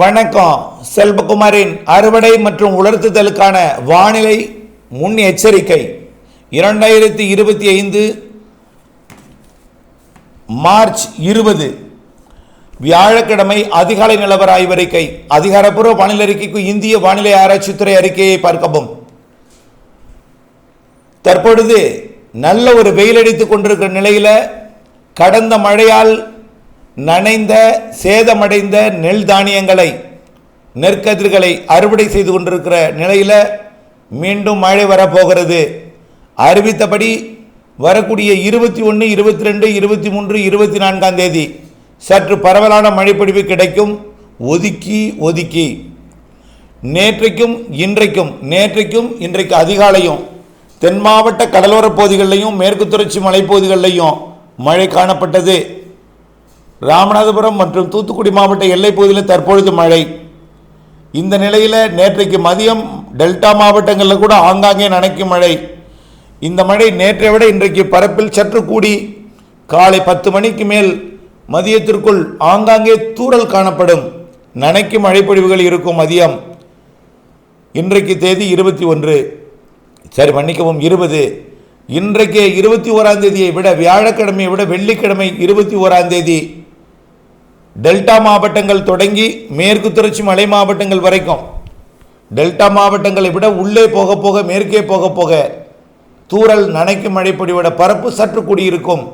வணக்கம். செல்வகுமாரின் அறுவடை மற்றும் உலர்த்துதலுக்கான வானிலை முன் எச்சரிக்கை இரண்டாயிரத்தி இருபத்தி ஐந்து மார்ச் இருபது. வியாழக்கிழமை அதிகாலை நிலவர ஆய்வறிக்கை. அதிகாரப்பூர்வ வானிலை அறிக்கைக்கு இந்திய வானிலை ஆராய்ச்சித்துறை அறிக்கையை பார்க்கவும். தற்பொழுது நல்ல ஒரு வெயில் கொண்டிருக்கிற நிலையில் கடந்த மழையால் நனைந்த சேதமடைந்த நெல் தானியங்களை நெற்கதிர்களை அறுவடை செய்து கொண்டிருக்கிற நிலையில் மீண்டும் மழை வரப்போகிறது. அறிவித்தபடி வரக்கூடிய இருபத்தி ஒன்று இருபத்தி ரெண்டு இருபத்தி மூன்று இருபத்தி நான்காம் தேதி சற்று பரவலான மழைப்பொழிவு கிடைக்கும். ஒதுக்கி ஒதுக்கி. நேற்றைக்கும் இன்றைக்கும் நேற்றைக்கும் இன்றைக்கு அதிகாலையும் தென் மாவட்ட கடலோரப் பகுதிகளிலையும் மேற்கு தொடர்ச்சி மலைப்பகுதிகளிலையும் மழை காணப்பட்டது. ராமநாதபுரம் மற்றும் தூத்துக்குடி மாவட்ட எல்லைப் பகுதியில் தற்பொழுது மழை. இந்த நிலையில் நேற்றைக்கு மதியம் டெல்டா மாவட்டங்களில் கூட ஆங்காங்கே நனைக்கும் மழை. இந்த மழை நேற்றை விட இன்றைக்கு பரப்பில் சற்று கூடி காலை பத்து மணிக்கு மேல் மதியத்திற்குள் ஆங்காங்கே தூறல் காணப்படும். நனைக்கும் மழைப்பொழிவுகள் இருக்கும் மதியம். இன்றைக்கு தேதி இருபத்தி ஒன்று. சரி மன்னிக்கவும் இருபது. இன்றைக்கு இருபத்தி ஓராம் தேதியை விட வியாழக்கிழமையை விட வெள்ளிக்கிழமை இருபத்தி ஓராந்தேதி தேதி. டெல்டா மாவட்டங்கள் தொடங்கி மேற்கு தொடர்ச்சி மலை மாவட்டங்கள் வரைக்கும். டெல்டா மாவட்டங்களை விட உள்ளே போக போக மேற்கே போக போக தூரல் நனைக்கும் மழைப்பொடியோட பரப்பு சற்று கூடியிருக்கும்.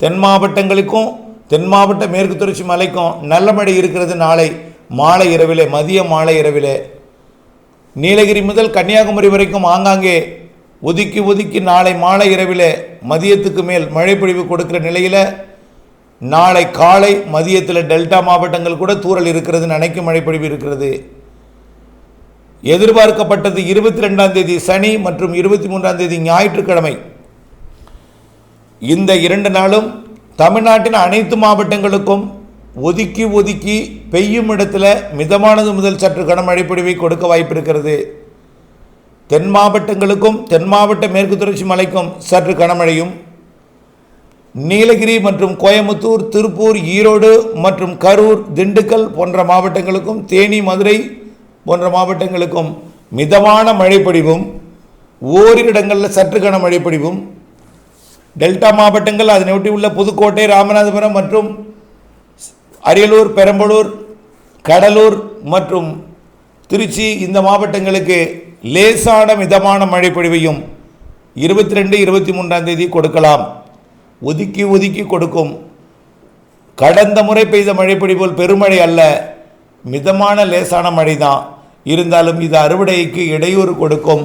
தென் மாவட்டங்களுக்கும் தென் மாவட்ட மேற்கு தொடர்ச்சி மலைக்கும் நல்ல மழை இருக்கிறது நாளை மாலை இரவிலே மதிய மாலை இரவிலே. நீலகிரி முதல் கன்னியாகுமரி வரைக்கும் ஆங்காங்கே ஒதுக்கி ஒதுக்கி நாளை மாலை இரவிலே மதியத்துக்கு மேல் மழைப்பொழிவு கொடுக்கிற நிலையில் நாளை காலை மதியத்தில் டெல்டா மாவட்டங்கள் கூட தூறல் இருக்கிறது நினைக்கும் மழைப்பொழிவு இருக்கிறது. எதிர்பார்க்கப்பட்டது இருபத்தி ரெண்டாம் தேதி சனி மற்றும் இருபத்தி மூன்றாம் தேதி ஞாயிற்றுக்கிழமை. இந்த இரண்டு நாளும் தமிழ்நாட்டின் அனைத்து மாவட்டங்களுக்கும் ஒதுக்கி ஒதுக்கி பெய்யும் இடத்துல மிதமானது முதல் சற்று கனமழை பொழிவை கொடுக்க வாய்ப்பு இருக்கிறது தென் மாவட்டங்களுக்கும் தென் மாவட்ட மேற்கு தொடர்ச்சி மலைக்கும் சற்று கனமழையும் நீலகிரி மற்றும் கோயம்புத்தூர் திருப்பூர் ஈரோடு மற்றும் கரூர் திண்டுக்கல் போன்ற மாவட்டங்களுக்கும் தேனி மதுரை போன்ற மாவட்டங்களுக்கும் மிதமான மழைப்பொழிவும் ஓரிரு இடங்களில் சற்று கன மழைப்பொழிவும். டெல்டா மாவட்டங்கள் அதனை உள்ள புதுக்கோட்டை ராமநாதபுரம் மற்றும் அரியலூர் பெரம்பலூர் கடலூர் மற்றும் திருச்சி இந்த மாவட்டங்களுக்கு லேசான மிதமான மழைப்பொழிவையும் இருபத்தி ரெண்டு இருபத்தி மூன்றாம் தேதி கொடுக்கலாம். ஒதுக்கி ஒதுக்கி கொடுக்கும். கடந்த முறை பெய்த மழைப்பொழி போல் பெருமழை அல்ல மிதமான லேசான மழை தான் இருந்தாலும் இது அறுவடைக்கு இடையூறு கொடுக்கும்.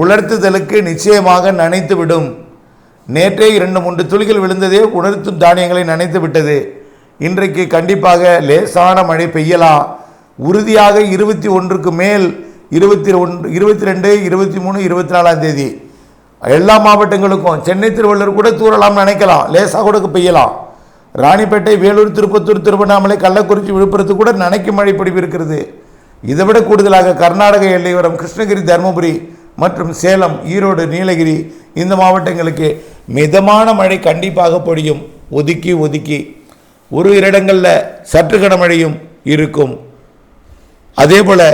உலர்த்துதலுக்கு நிச்சயமாக நனைத்து விடும். நேற்றே இரண்டு மூன்று துளிகள் விழுந்ததே உணர்த்தும் தானியங்களை நனைத்து விட்டது. இன்றைக்கு கண்டிப்பாக லேசான மழை பெய்யலாம். உறுதியாக இருபத்தி ஒன்றுக்கு மேல் இருபத்தி ஒன்று இருபத்தி ரெண்டு இருபத்தி மூணு இருபத்தி நாலாம் தேதி. எல்லா மாவட்டங்களுக்கும் சென்னை திருவள்ளூர் கூட தூரலாம் நினைக்கலாம். லேசாக கூட பெய்யலாம். ராணிப்பேட்டை வேலூர் திருப்பத்தூர் திருவண்ணாமலை கள்ளக்குறிச்சி விழுப்புரத்து கூட நினைக்கும் மழை பொழிவு இருக்கிறது. இதை விட கூடுதலாக கர்நாடக எல்லையோரம் கிருஷ்ணகிரி தருமபுரி மற்றும் சேலம் ஈரோடு நீலகிரி இந்த மாவட்டங்களுக்கு மிதமான மழை கண்டிப்பாக பொழியும். ஒதுக்கி ஒதுக்கி. ஒரு இரு இடங்களில் சற்று கனமழையும் இருக்கும். அதே போல்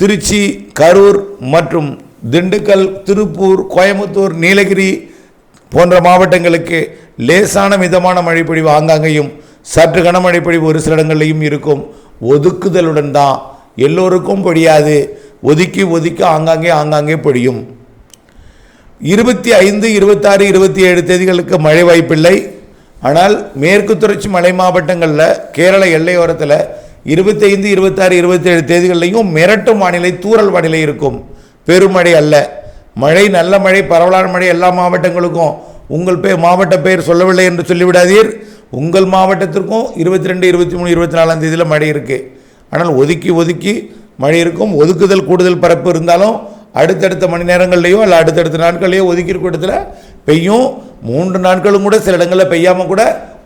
திருச்சி கரூர் மற்றும் திண்டுக்கல் திருப்பூர் கோயம்புத்தூர் நீலகிரி போன்ற மாவட்டங்களுக்கு லேசான மிதமான மழைப்பொழிவு ஆங்காங்கேயும் சற்று கனமழைப்பொழிவு ஒரு சில இடங்கள்லையும் இருக்கும். ஒதுக்குதலுடன் தான். எல்லோருக்கும் பொழியாது ஒதுக்கி ஒதுக்கி ஆங்காங்கே ஆங்காங்கே பொழியும். இருபத்தி ஐந்து இருபத்தாறு இருபத்தி ஏழு தேதிகளுக்கு மழை வாய்ப்பில்லை. ஆனால் மேற்கு தொடர்ச்சி மலை மாவட்டங்களில் கேரள எல்லையோரத்தில் இருபத்தைந்து இருபத்தாறு இருபத்தேழு தேதிகள்லையும் மிரட்டும் வானிலை தூரல் வானிலை இருக்கும். பெருமழை அல்ல. மழை நல்ல மழை பரவலான மழை எல்லா மாவட்டங்களுக்கும். உங்கள் பேர் மாவட்ட பெயர் சொல்லவில்லை என்று சொல்லிவிடாதீர். உங்கள் மாவட்டத்திற்கும் இருபத்தி ரெண்டு இருபத்தி மூணு இருபத்தி நாலாம் தேதியில் மழை இருக்குது ஆனால் ஒதுக்கி ஒதுக்கி மழை இருக்கும். ஒதுக்குதல் கூடுதல் பரப்பு இருந்தாலும் அடுத்தடுத்த மணி நேரங்கள்லையோ இல்லை அடுத்தடுத்த நாட்கள்லையோ ஒதுக்கி இடத்துல பெய்யும். மூன்று நாட்களும் கூட சில இடங்களில் பெய்யாமல் கூட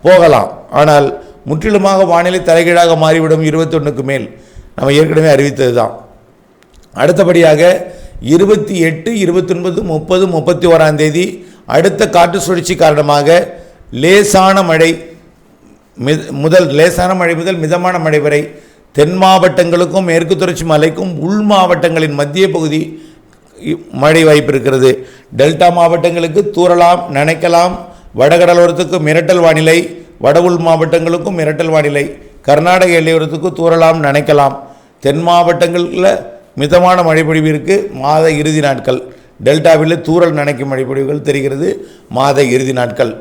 போகலாம். ஆனால் முற்றிலுமாக வானிலை தலைகீழாக மாறிவிடும் இருபத்தொன்றுக்கு மேல். நம்ம ஏற்கனவே அறிவித்தது தான் அடுத்தபடியாக இருபத்தி எட்டு இருபத்தொன்பது முப்பது முப்பத்தி ஓராம் தேதி அடுத்த காற்று சுழற்சி காரணமாக லேசான மழை மித முதல் லேசான மழை முதல் மிதமான மழை வரை தென் மாவட்டங்களுக்கும் மேற்கு தொடர்ச்சி மலைக்கும் உள் மாவட்டங்களின் மத்திய பகுதி மழை வாய்ப்பு இருக்கிறது. டெல்டா மாவட்டங்களுக்கு தூறலாம் நனைக்கலாம். வடகடலோரத்துக்கு மிரட்டல் வானிலை வட உள் மாவட்டங்களுக்கும் மிரட்டல் வானிலை. கர்நாடக எல்லையோரத்துக்கு தூறலாம் நனைக்கலாம். தென் மாவட்டங்களில் மிதமான மழைப்பொழிவிற்கு இருக்குது மாத இறுதி நாட்கள். டெல்டாவில் தூரல் நனைக்கும் மழைப்பொழிவுகள் தெரிகிறது. மாத இறுதி நாட்கள்.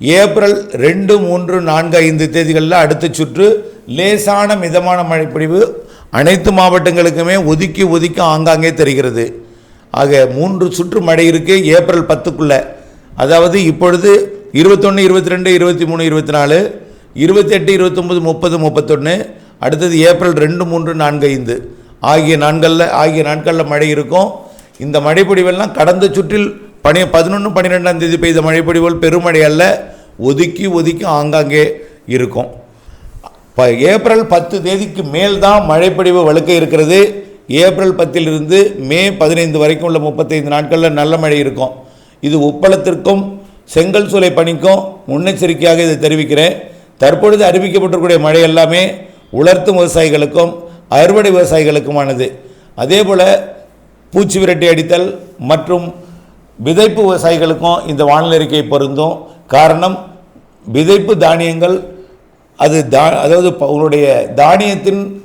ஏப்ரல் ரெண்டு மூன்று நான்கு ஐந்து தேதிகளில் அடுத்த சுற்று லேசான மிதமான மழைப்பொழிவு அனைத்து மாவட்டங்களுக்குமே ஒதுக்கி ஒதுக்கி ஆங்காங்கே தெரிகிறது. ஆக மூன்று சுற்று மழை இருக்கு ஏப்ரல் பத்துக்குள்ளே. அதாவது இப்பொழுது இருபத்தொன்று இருபத்தி ரெண்டு இருபத்தி மூணு இருபத்தி நாலு இருபத்தெட்டு இருபத்தொம்பது முப்பது முப்பத்தொன்று அடுத்தது ஏப்ரல் ரெண்டு மூன்று நான்கு ஐந்து. ஆகிய நாட்களில் ஆகிய நாட்களில் மழை இருக்கும். இந்த மழைப்பொடிவெல்லாம் கடந்த சுற்றில் பனி பதினொன்று பன்னிரெண்டாம் தேதி பெய்த மழைப்பொடிவுகள் பெருமழை அல்ல ஒதுக்கி ஒதுக்கி ஆங்காங்கே இருக்கும். இப்போ ஏப்ரல் பத்து தேதிக்கு மேல் தான் மழைப்பொடிவு வழுக்க இருக்கிறது. ஏப்ரல் பத்திலிருந்து மே பதினைந்து வரைக்கும் உள்ள முப்பத்தைந்து நாட்களில் நல்ல மழை இருக்கும். இது உப்பளத்திற்கும் செங்கல் சூளை பணிக்கும் முன்னெச்சரிக்கையாக இதை தெரிவிக்கிறேன். தற்பொழுது அறிவிக்கப்பட்டிருக்கூடிய மழை எல்லாமே உலர்த்தும் விவசாயிகளுக்கும் அறுவடை விவசாயிகளுக்குமானது. அதே போல் பூச்சி விரட்டி அடித்தல் மற்றும் விதைப்பு விவசாயிகளுக்கும் இந்த வானிலை அறிக்கை பொருந்தும். காரணம் விதைப்பு தானியங்கள் அது தா அதாவது ப- உங்களுடைய தானியத்தின்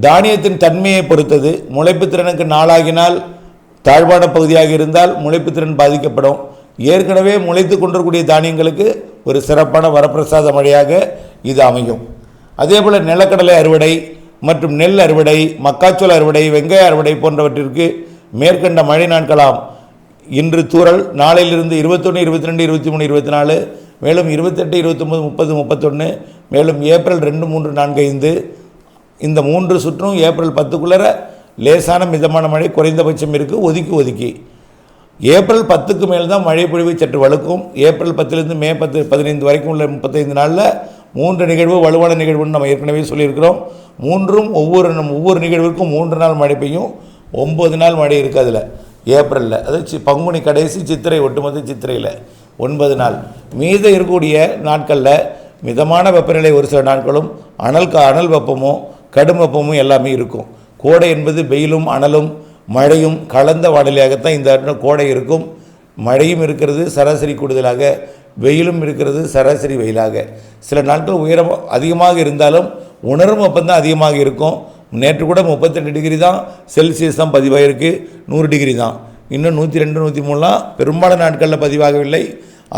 தானியத்தின் தன்மையை பொறுத்தது. முளைப்பு திறனுக்கு நாளாகினால் தாழ்வான பகுதியாக இருந்தால் முளைப்பு திறன் பாதிக்கப்படும். ஏற்கனவே முளைத்து கொண்டிருக்கூடிய தானியங்களுக்கு ஒரு சிறப்பான வரப்பிரசாத மழையாக இது அமையும். அதே போல் நிலக்கடலை அறுவடை மற்றும் நெல் அறுவடை மக்காச்சோள அறுவடை வெங்காய அறுவடை போன்றவற்றிற்கு மேற்கண்ட மழை நாட்களாம். இன்று தூறல் நாளையிலிருந்து இருபத்தொன்று இருபத்தி ரெண்டு இருபத்தி மூணு இருபத்தி நாலு மேலும் இருபத்தெட்டு இருபத்தொம்பது முப்பது முப்பத்தொன்று மேலும் ஏப்ரல் ரெண்டு மூன்று நான்கு ஐந்து. இந்த மூன்று சுற்றும் ஏப்ரல் பத்துக்குள்ளர லேசான மிதமான மழை குறைந்தபட்சம் இருக்குது ஒதுக்கி ஒதுக்கி. ஏப்ரல் பத்துக்கு மேல் தான் மழை பொழிவு சற்று வலுக்கும் ஏப்ரல் பத்துலேருந்து மே பத்து பதினைந்து வரைக்கும் உள்ள முப்பத்தைந்து நாளில் மூன்று நிகழ்வு வலுவான நிகழ்வுன்னு நம்ம ஏற்கனவே சொல்லியிருக்கிறோம். மூன்றும் ஒவ்வொரு நம் ஒவ்வொரு நிகழ்விற்கும் மூன்று நாள் மழை பெய்யும். ஒம்பது நாள் மழை இருக்குது அதில் ஏப்ரலில். அது சி பங்குனி கடைசி சித்திரை ஒட்டுமொத்த சித்திரையில் ஒன்பது நாள். மீத இருக்கக்கூடிய நாட்களில் மிதமான வெப்பநிலை ஒரு சில நாட்களும் அனல் கா அனல் வெப்பமும் கடும் வெப்பமும் எல்லாமே இருக்கும். கோடை என்பது வெயிலும் அனலும் மழையும் கலந்த வானிலையாகத்தான் இந்த கோடை இருக்கும். மழையும் இருக்கிறது சராசரி கூடுதலாக வெயிலும் இருக்கிறது சராசரி வெயிலாக. சில நாட்கள் உயரம் அதிகமாக இருந்தாலும் உணரும் வெப்பம் அதிகமாக இருக்கும். நேற்று கூட முப்பத்தெட்டு டிகிரி தான் செல்சியஸ் தான் பதிவாயிருக்கு. நூறு டிகிரி தான். இன்னும் நூற்றி ரெண்டு நூற்றி மூணுலாம் பெரும்பாலான நாட்களில் பதிவாகவில்லை.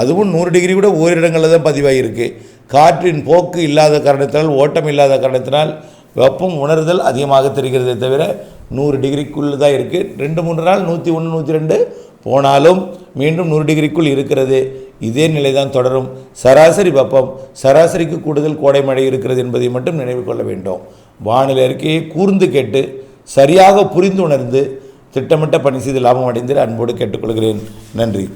அதுவும் நூறு டிகிரி கூட ஓரிடங்களில் தான் பதிவாகியிருக்கு காற்றின் போக்கு இல்லாத காரணத்தினால் ஓட்டம் இல்லாத காரணத்தினால் வெப்பம் உணர்தல் அதிகமாக தெரிகிறதே தவிர நூறு டிகிரிக்குள்ளே தான் இருக்குது ரெண்டு மூன்று நாள் நூற்றி ஒன்று நூற்றி ரெண்டு போனாலும் மீண்டும் நூறு டிகிரிக்குள் இருக்கிறது. இதே நிலை தான் தொடரும். சராசரி வெப்பம் சராசரிக்கு கூடுதல் கோடை மழை இருக்கிறது என்பதை மட்டும் நினைவு கொள்ள வேண்டும். வானிலை அறிக்கையை கூர்ந்து கேட்டு சரியாக புரிந்து உணர்ந்து திட்டமிட்ட பணி செய்து லாபம் அடைந்து அன்போடு கேட்டுக்கொள்கிறேன். நன்றி.